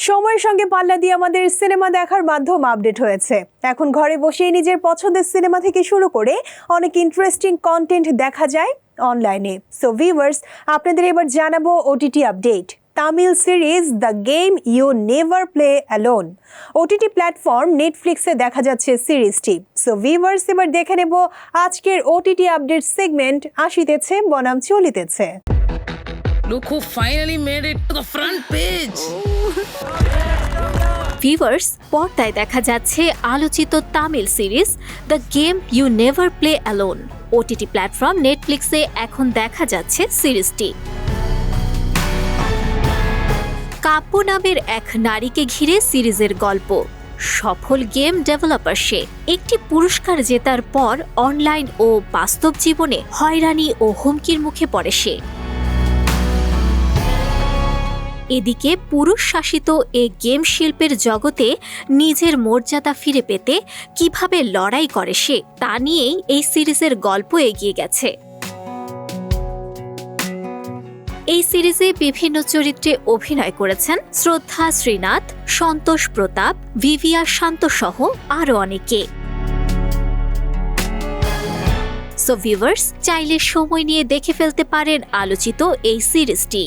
সময়ের সঙ্গে পাল্লা দিয়ে আমাদের সিনেমা দেখার মাধ্যম আপডেট হয়েছে। এখন ঘরে বসেই নিজের পছন্দের সিনেমা থেকে শুরু করে অনেক ইন্টারেস্টিং কন্টেন্ট দেখা যায় অনলাইনে সো ভিউয়ার্স আপনাদের এবার জানাব OTT update Tamil series the game you never play alone OTT platform নেটফ্লিক্সে দেখা যাচ্ছে সিরিজটি সো ভিউয়ার্স এবার দেখে নেব আজকের ওটিটি আপডেট সেগমেন্ট আসিতেছে বনাম চলিতেছে Look who finally made it to the front page. Viewers পর্দায় দেখা যাচ্ছে আলোচিত Tamil series the game you never play alone OTT platform নেটফ্লিক্সে এখন দেখা যাচ্ছে সিরিজটি। কাব্য নামের এক নারীকে ঘিরে সিরিজের গল্প। সফল গেম ডেভেলপার সে। একটি পুরস্কার জেতার পর অনলাইন ও বাস্তব জীবনে হয়রানি ও হুমকির মুখে পড়ে সে। এদিকে পুরুষ শাসিত এ গেম শিল্পের জগতে নিজের মর্যাদা ফিরে পেতে কীভাবে লড়াই করে সে তা নিয়েই এই সিরিজের গল্প এগিয়ে গেছে। এই সিরিজে বিভিন্ন চরিত্রে অভিনয় করেছেন শ্রদ্ধা শ্রীনাথ, সন্তোষ প্রতাপ, ভিভিয়া শান্ত সহ আরও অনেকে। সো ভিউয়ার্স চাইলে সময় নিয়ে দেখে ফেলতে পারেন আলোচিত এই সিরিজটি।